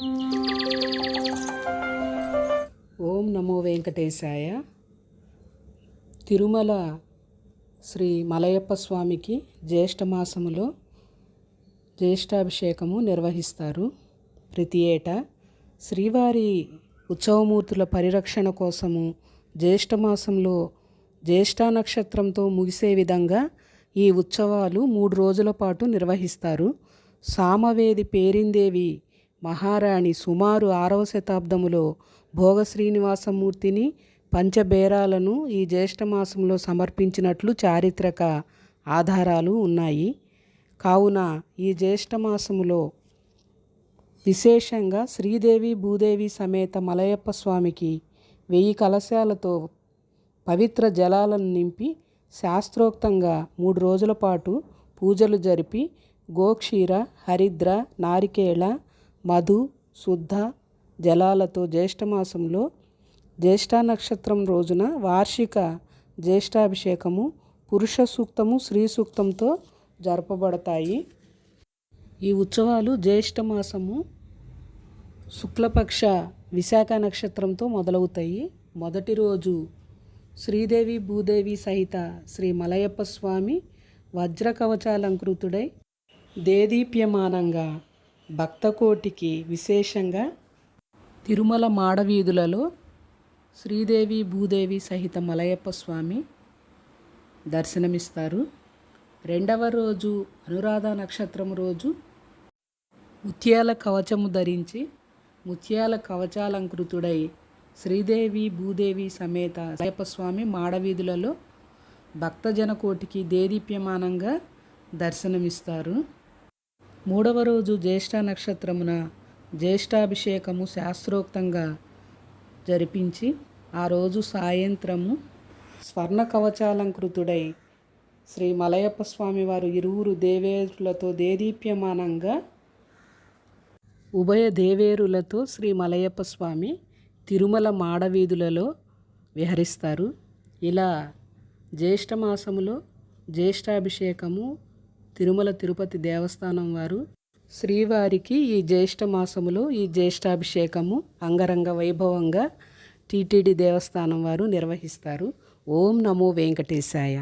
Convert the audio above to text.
ఓం నమో వెంకటేశాయ. తిరుమల శ్రీ మలయప్ప స్వామికి జ్యేష్ఠ మాసములో జ్యేష్ఠాభిషేకము నిర్వహిస్తారు. ప్రతి ఏటా శ్రీవారి ఉత్సవమూర్తుల పరిరక్షణ కోసము జ్యేష్ఠ మాసంలో జ్యేష్ఠ నక్షత్రంతో ముగిసే విధంగా ఈ ఉత్సవాలు మూడు రోజుల పాటు నిర్వహిస్తారు. సామవేది పేరిందేవి మహారాణి సుమారు ఆరవ శతాబ్దములో భోగ శ్రీనివాసమూర్తిని పంచబేరాలను ఈ జ్యేష్ఠమాసంలో సమర్పించినట్లు చారిత్రక ఆధారాలు ఉన్నాయి. కావున ఈ జ్యేష్ఠమాసములో విశేషంగా శ్రీదేవి భూదేవి సమేత మలయప్ప స్వామికి వెయ్యి కలశాలతో పవిత్ర జలాలను నింపి శాస్త్రోక్తంగా మూడు రోజుల పాటు పూజలు జరిపి గోక్షీర హరిద్ర నారికేళ మధు శుద్ధ జలాలతో జ్యేష్ఠమాసంలో జ్యేష్ఠ నక్షత్రం రోజున వార్షిక జ్యేష్ఠాభిషేకము పురుష సూక్తము స్త్రీ సూక్తంతో జరపబడతాయి. ఈ ఉత్సవాలు జ్యేష్ఠమాసము శుక్లపక్ష విశాఖ నక్షత్రంతో మొదలవుతాయి. మొదటి రోజు శ్రీదేవి భూదేవి సహిత శ్రీ మలయప్ప స్వామి వజ్రకవచాలంకృతుడై దేదీప్యమానంగా భక్తకోటికి విశేషంగా తిరుమల మాడవీధులలో శ్రీదేవి భూదేవి సహిత మలయప్ప స్వామి దర్శనమిస్తారు. రెండవ రోజు అనురాధ నక్షత్రం రోజు ముత్యాల కవచము ధరించి ముత్యాల కవచాలంకృతుడై శ్రీదేవి భూదేవి సమేత మలయప్ప స్వామి మాడవీధులలో భక్తజన కోటికి దేదీప్యమానంగా దర్శనమిస్తారు. మూడవ రోజు జ్యేష్ఠ నక్షత్రమున జ్యేష్ఠాభిషేకము శాస్త్రోక్తంగా జరిపించి ఆ రోజు సాయంత్రము స్వర్ణ కవచాలంకృతుడై శ్రీ మలయప్ప స్వామి వారు ఇరువురు దేవేరులతో దేదీప్యమానంగా ఉభయ దేవేరులతో శ్రీ మలయప్ప స్వామి తిరుమల మాడవీధులలో విహరిస్తారు. ఇలా జ్యేష్ఠమాసములో జ్యేష్ఠాభిషేకము తిరుమల తిరుపతి దేవస్థానం వారు శ్రీవారికి ఈ జ్యేష్ఠ మాసములో ఈ జ్యేష్ఠాభిషేకము అంగరంగ వైభవంగా టీటీడీ దేవస్థానం వారు నిర్వహిస్తారు. ఓం నమో వెంకటేశాయ.